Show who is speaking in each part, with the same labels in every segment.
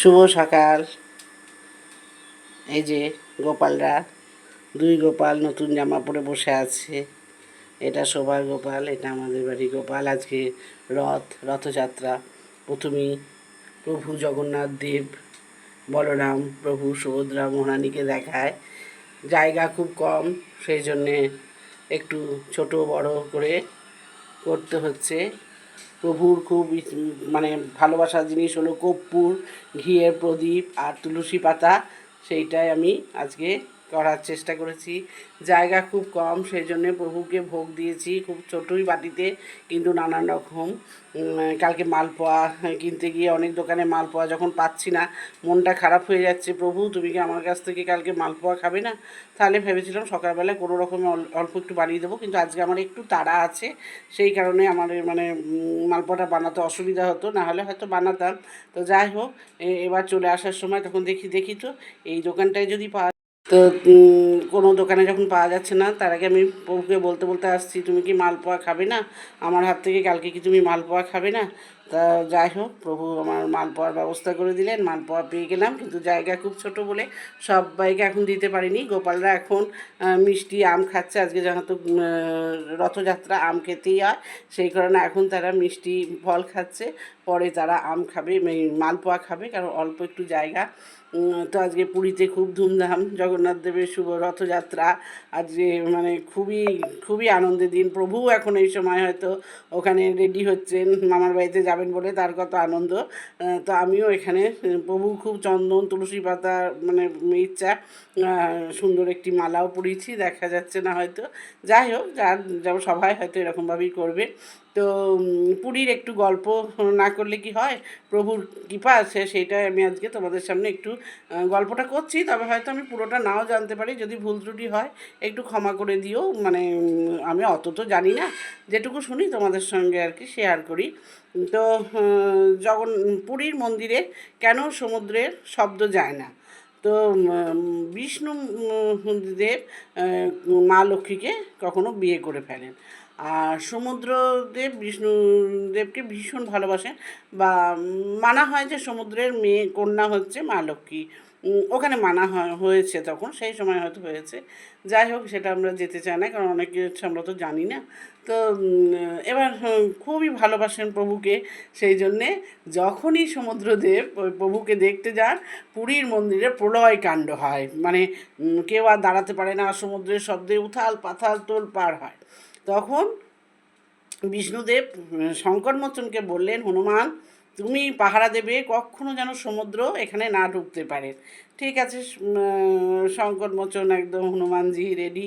Speaker 1: শুভ সকাল। এই যে গোপালরা, দুই গোপাল নতুন জামা পরে বসে আছে। এটা শোভার গোপাল, এটা আমাদের বাড়ি গোপাল। আজকে রথ, রথযাত্রা। প্রথমেই প্রভু জগন্নাথ দেব, বলরাম, প্রভু সুভদ্রা, মহারানীকে দেখায়। জায়গা খুব কম, সেই জন্যে একটু ছোট বড় করে করতে হচ্ছে। প্রভুর খুব মানে ভালোবাসার জিনিস হলো কর্পূর, ঘিয়ের প্রদীপ আর তুলসী পাতা। সেইটাই আমি আজকে করার চেষ্টা করেছি। জায়গা খুব কম সেই জন্য প্রভুকে ভোগ দিয়েছি। খুব ছোটোই বাটিতে, কিন্তু নানান রকম। কালকে মালপোয়া কিনতে গিয়ে অনেক দোকানে মালপোয়া যখন পাচ্ছি না, মনটা খারাপ হয়ে যাচ্ছে, প্রভু, তুমি কি আমার কাছ থেকে কালকে মালপোয়া খাবে না? তাহলে ভেবেছিলাম সকালবেলা কোনো রকমে অল- অল্প একটু বানিয়ে দেবো, কিন্তু আজকে আমার একটু তাড়া আছে। সেই কারণে আমার মানে মালপোয়াটা বানাতে অসুবিধা হতো, না হলে হয়তো বানাতাম। তো যাই হোক এবার চলে আসার সময় তখন দেখি দেখি তো, এই দোকানটায় যদি পাওয়া তো কোনো দোকানে যখন পাওয়া যাচ্ছে না, তার আগে আমি প্রভুকে বলতে বলতে আসছি, তুমি কি মালপোয়া খাবে না? আমার হাত থেকে কালকে কি তুমি মালপোয়া খাবে না? তা যাই হোক, প্রভু আমার মালপোয়ার ব্যবস্থা করে দিলেন, মালপোয়া পেয়ে গেলাম, কিন্তু জায়গা খুব ছোট বলে সবাইকে এখন দিতে পারিনি। গোপালরা এখন মিষ্টি আম খাচ্ছে, আজকে যেহেতু রথযাত্রা আম খেতেই হয়, সেই কারণে এখন তারা মিষ্টি ফল খাচ্ছে, পরে তারা আম খাবে মালপোয়া খাবে, কারণ অল্প একটু জায়গা। তো আজকে পুরীতে খুব ধুমধাম, জগন্নাথ দেবের শুভ রথযাত্রা। আজকে মানে খুবই খুবই আনন্দের দিন। প্রভু এখন এই সময় হয়তো ওখানে রেডি হচ্ছেন, মামার বাড়িতে যাবেন বলে তার কত আনন্দ। তো আমিও এখানে, প্রভু খুব চন্দন, তুলসী পাতা মানে ইচ্ছা সুন্দর একটি মালাও পরিয়েছি, দেখা যাচ্ছে না হয়তো। যাই হোক, যার যেমন সবাই হয়তো এরকমভাবেই করবে। তো পুরীর একটু গল্প না করলে কি হয়? প্রভুর কৃপা আছে, সেইটাই আমি আজকে তোমাদের সামনে একটু গল্পটা করছি। তবে হয়তো আমি পুরোটা নাও জানতে পারি, যদি ভুল ত্রুটি হয়, একটু ক্ষমা করে দিও। মানে আমি অত তো জানি না। যেটুকু শুনি তোমাদের সঙ্গে আর কি শেয়ার করি। তো জগন, পুরীর মন্দিরে কেন সমুদ্রের শব্দ যায় না? তো বিষ্ণু দেব মা লক্ষ্মীকে কখনো বিয়ে করে ফেলেন। আর সমুদ্রদেব বিষ্ণুদেবকে ভীষণ ভালোবাসেন বা মানা হয় যে সমুদ্রের মেয়ে কন্যা হচ্ছে মা লক্ষ্মী। ওখানে মানা হয় হয়েছে তখন সেই সময় হয়তো হয়েছে। যাই হোক সেটা আমরা যেতে চাই না কারণ অনেক কিছু আমরা তো জানি না। তো এবার খুবই ভালোবাসেন প্রভুকে সেই জন্যে যখনই সমুদ্রদেব প্রভুকে দেখতে যান পুরীর মন্দিরে প্রলয় কাণ্ড হয়। মানে কেউ আর দাঁড়াতে পারে না সমুদ্রের শব্দে উথাল পাথাল তোল পার হয়। তখন বিষ্ণুদেব উম, শঙ্করমোচনকে বললেন হনুমান তুমি পাহারা দেবে, কখনো যেন সমুদ্র এখানে না ঢুকতে পারে। ঠিক আছে শঙ্করমোচন একদম, হনুমানজি রেডি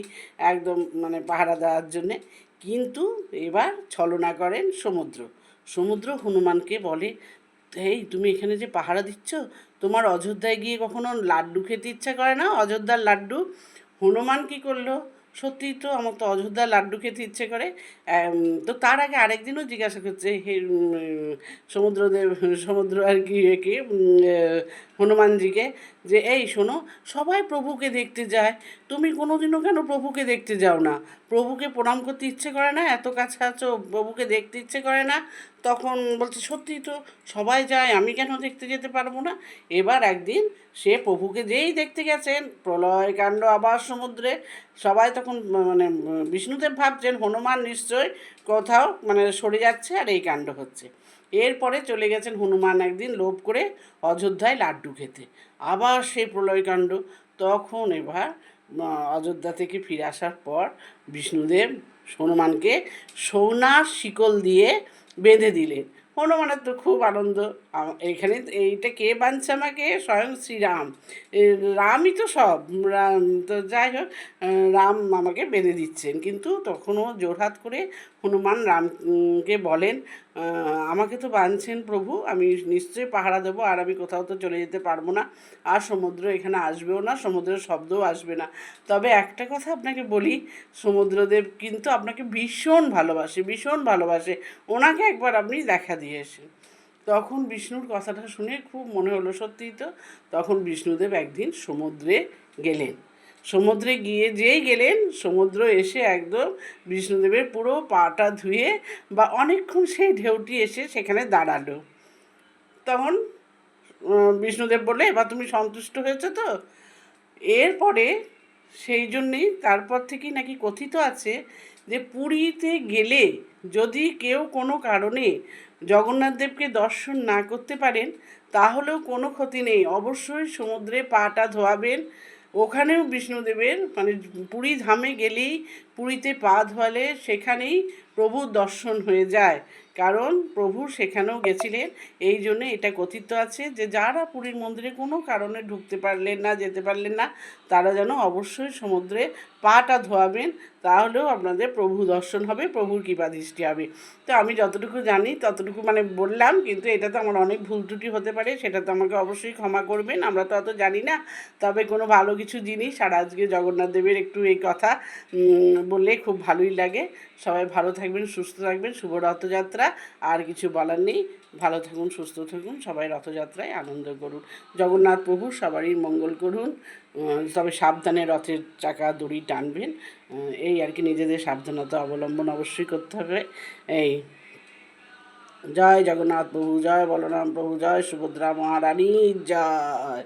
Speaker 1: একদম মানে পাহারা দেওয়ার জন্যে। কিন্তু এবার ছলনা করেন সমুদ্র। সমুদ্র হনুমানকে বলে, এই, তুমি এখানে যে পাহারা দিচ্ছ, তোমার অযোধ্যায় গিয়ে কখনো লাড্ডু খেতে ইচ্ছা করে না? অযোধ্যার লাড্ডু? হনুমান কি করল? সত্যি তো আমার তো অযোধ্যা লাড্ডু খেতে ইচ্ছে করে। তো তার আগে আরেকদিনও জিজ্ঞাসা করছে, হে সমুদ্রদেব, সমুদ্র আর কি হনুমানজিকে। যে, এই শোনো, সবাই প্রভুকে দেখতে যায়। তুমি কোনোদিনও কেন প্রভুকে দেখতে যাও না? প্রভুকে প্রণাম করতে ইচ্ছে করে না? এত কাছে আছো, প্রভুকে দেখতে ইচ্ছে করে না? তখন বলছে সত্যি তো সবাই যায়, আমি কেন দেখতে যেতে পারব না? এবার একদিন সে প্রভুকে যেই দেখতে গেছেন, প্রলয় কাণ্ড আবার সমুদ্রে, সবাই তখন মানে বিষ্ণুদেব ভাবছেন, হনুমান নিশ্চয় কোথাও মানে সরে যাচ্ছে আর এই কাণ্ড হচ্ছে। এরপরে চলে গেছেন হনুমান একদিন লোভ করে অযোধ্যায় লাড্ডু খেতে। আবার সেই প্রলয়কাণ্ড। তখন এবার অযোধ্যা থেকে ফিরে আসার পর বিষ্ণুদেব হনুমানকে সোনার শিকল দিয়ে বেঁধে দিলেন। হনুমানের তো খুব আনন্দ। এখানে এইটা কে বানছে আমাকে? স্বয়ং শ্রীরাম। রামই তো সব। রাম, তো যাই হোক রাম আমাকে বেঁধে দিচ্ছেন। কিন্তু তখনও জোরহাত করে হনুমান রামকে বলেন আমাকে তো বাঁধছেন প্রভু, আমি নিশ্চয়ই পাহারা দেবো, আর আমি কোথাও তো চলে যেতে পারব না। আর সমুদ্র এখানে আসবেও না, সমুদ্রের শব্দও আসবে না। তবে একটা কথা আপনাকে বলি, সমুদ্রদেব কিন্তু আপনাকে ভীষণ ভালোবাসে ভীষণ ভালোবাসে। ওনাকে একবার আপনি দেখা দিয়ে এসেন তখন বিষ্ণুর কথাটা শুনে খুব মনে হলো সত্যিই তো, তখন বিষ্ণুদেব একদিন সমুদ্রে গেলেন। সমুদ্রে গিয়ে যেই গেলেন, সমুদ্র এসে একদম বিষ্ণুদেবের পুরো পাটা ধুয়ে বা অনেকক্ষণ সেই ঢেউটি এসে সেখানে দাঁড়াল। তখন বিষ্ণুদেব বলে এবার তুমি সন্তুষ্ট হয়েছো তো? এরপরে সেই জন্যেই তারপর থেকেই নাকি কথিত আছে যে, পুরীতে গেলে যদি কেউ কোনো কারণে জগন্নাথ দেবকে দর্শন না করতে পারেন, তাহলেও কোনো ক্ষতি নেই। অবশ্যই সমুদ্রে পাটা ধোয়াবেন ওখানেও বিষ্ণুদেবের মানে পুরী ধামে গেলেই পুরীতে পা ধোয়ালে সেখানেই প্রভুর দর্শন হয়ে যায়। কারণ প্রভু সেখানেও গেছিলেন। এই জন্য এটা কথিত আছে যে, যারা পুরীর মন্দিরে কোনো কারণে ঢুকতে পারলেন না, যেতে পারলেন না, তারা যেন অবশ্যই সমুদ্রে পাটা ধোয়াবেন, তাহলেও আপনাদের প্রভু দর্শন হবে, প্রভুর কৃপা দৃষ্টি হবে। তো আমি যতটুকু জানি, ততটুকু মানে বললাম, কিন্তু এটা তো আমার অনেক ভুল ত্রুটি হতে পারে, সেটা তো আমাকে অবশ্যই ক্ষমা করবেন, আমরা তো অত জানি না। তবে কোনো ভালো কিছু জিনিস, আর আজকে জগন্নাথ দেবের একটু এই কথা বললে খুব ভালোই লাগে। সবাই ভালো থাকবেন, সুস্থ থাকবেন, শুভ রথযাত্রা। আর কিছু বলার নেই। ভালো থাকুন, সুস্থ থাকুন, সবাই রথযাত্রায় আনন্দ করুন। জগন্নাথ প্রভু সবারই মঙ্গল করুন। তবে সাবধানে রথের চাকা, দড়ি টানবেন। এই আর কি নিজেদের সাবধানতা অবলম্বন অবশ্যই করতে হবে। এই, জয় জগন্নাথ প্রভু, জয় বলরাম প্রভু, জয় সুভদ্রা মহারানী, জয়।